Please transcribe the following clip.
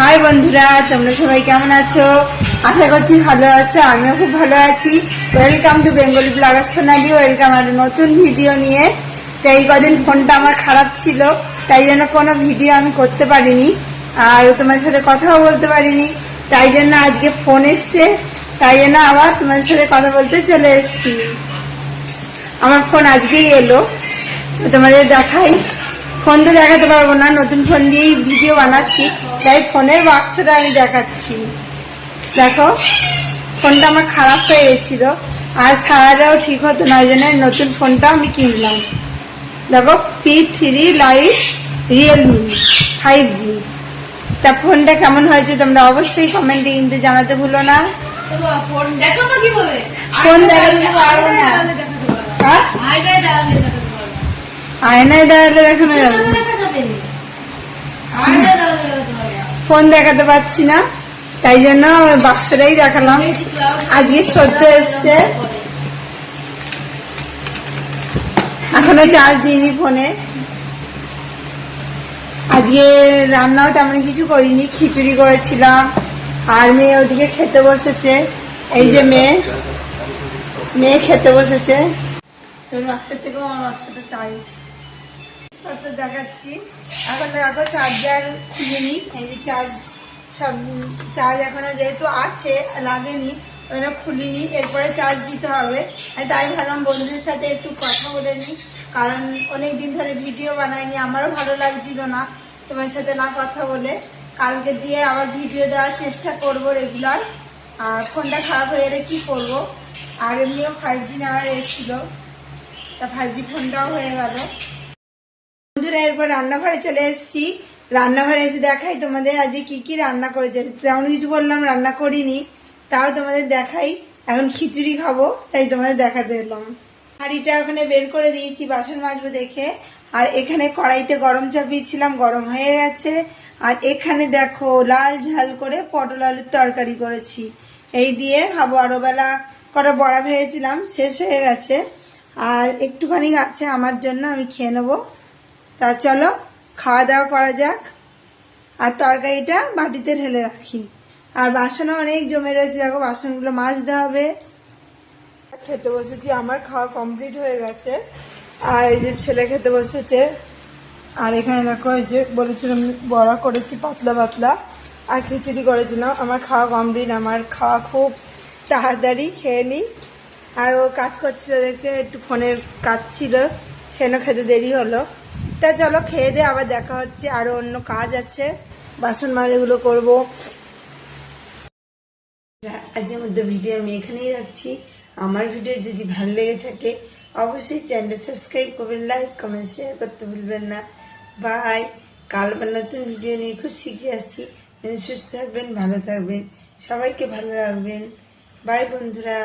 High বন্ধুরা, তোমরা সবাই কেমন আছো? আশা করছি ভালো আছো, আমিও খুব ভালো আছি। Welcome to Bengali blogger Sonali welcome আর নতুন ভিডিও নিয়ে। তো এই কদিন ফোনটা আমার খারাপ ছিল, তাই জন্য কোনো ভিডিও আমি করতে পারিনি, আর তোমার সাথে কথাও বলতে পারিনি। তাই জন্য আজকে ফোন এসছে, তাই জন্য আবার তোমার সাথে কথা বলতে চলে এসেছি। আমার ফোন আজকেই এলো তোমাদের দেখাই। ফোন তো দেখাতে পারব না, নতুন ফোন দিয়েই ভিডিও বানাচ্ছি। তাই ফোনের বাক্সটা আমি দেখাচ্ছি। দেখো ফোনটা আমার খারাপ হয়ে গেছিল। আর সারাটাও ঠিক হতো না ওই জন্য নতুন ফোনটা আমি কিনলাম। দেখো P three lite Realme five G তা ফোনটা কেমন হয়েছে তোমরা অবশ্যই কমেন্টে কিন্তু জানাতে ভুলো না। ফোন দেখাবো কীভাবে ফোন দেখাতে পারব না। হ্যাঁ? আয়নায় দাঁড়ালে দেখানো যাবে ফোন দেখাতে পাচ্ছি না, তাই জন্য বাক্সটাই দেখালাম। আজকে সদ্য এসছে। এখনও চার্জ দিইনি ফোনে। আজকে রান্নাও তেমন কিছু করিনি, খিচুড়ি করেছিলাম, আর মেয়ে ওদিকে খেতে বসেছে। এই যে মেয়ে মেয়ে খেতে বসেছে। তোর বাক্সের থেকেও আমার বাক্সটা টাইট কত দেখাচ্ছি। এখন দেখো চার্জার খুলিনি এই যে চার্জ সব চার্জ এখনও যেহেতু আছে, লাগেনি ওটা খুলিনি এরপরে চার্জ দিতে হবে। তাই ভাবলাম বন্ধুদের সাথে একটু কথা বলে নিই কারণ অনেক দিন ধরে ভিডিও বানাইনি, আমারও ভালো লাগছিল না তোমার সাথে না কথা বলে। কালকে দিয়ে আবার ভিডিও দেওয়ার চেষ্টা করব রেগুলার আর ফোনটা খারাপ হয়ে গেলে কী করব? আর এমনিও ফাইভ জি নেওয়ার এ ছিল তা ফাইভ জি ফোনটাও হয়ে গেল। বন্ধুরা, এরপর রান্নাঘরে চলে এসেছি। রান্নাঘরে এসে দেখাই তোমাদের আজকে কি কি রান্না করেছে। তেমন কিছু বললাম, রান্না করিনি, তাও তোমাদের দেখাই। এখন খিচুড়ি খাব, তাই তোমাদের দেখাতে এলাম। হাঁড়িটা ওখানে বের করে দিয়েছি, বাসন মাজবো দেখে। আর এখানে কড়াইতে গরম চাপিয়েছিলাম, গরম হয়ে গেছে। আর এখানে দেখো, লাল ঝাল করে পটল আলুর তরকারি করেছি। এই দিয়ে খাব, আরও বেলা কটা বড়া ভেবেছিলাম শেষ হয়ে গেছে। আর একটুখানি আছে আমার জন্য, আমি খেয়ে নেব। তা চলো, খাওয়া দাওয়া করা যাক। আর তরকারিটা বাটিতে ঢেলে রাখি। আর বাসনও অনেক জমে রয়েছে, দেখো বাসনগুলো মাজতে হবে। খেতে বসেছি, আমার খাওয়া কমপ্লিট হয়ে গেছে। আর এই যে ছেলে খেতে বসেছে। আর এখানে দেখো যে বলেছিলাম, বড়া করেছি, পাতলা পাতলা। আর খিচুড়ি করেছিলাম, আমার খাওয়া কমপ্লিট, আমার খাওয়া খুব তাড়াতাড়ি খেয়ে নিই। আর ও কাজ করছিল দেখে, একটু ফোনের কাজ ছিল সেন খেতে দেরি হলো। তা চলো, খেয়ে দিয়ে আবার দেখা হচ্ছে, আরও অন্য কাজ আছে। বাসন মাজাগুলো করব। আজকের মধ্যে ভিডিও আমি এখানেই রাখছি। আমার ভিডিও যদি ভালো লেগে থাকে, অবশ্যই চ্যানেল সাবস্ক্রাইব করবেন লাইক কমেন্ট শেয়ার করতে ভুলবেন না। বাই কাল নতুন ভিডিও নিয়ে খুব শিখে আসছি। সুস্থ থাকবেন, ভালো থাকবেন। সবাইকে ভালো রাখবেন। বাই বন্ধুরা!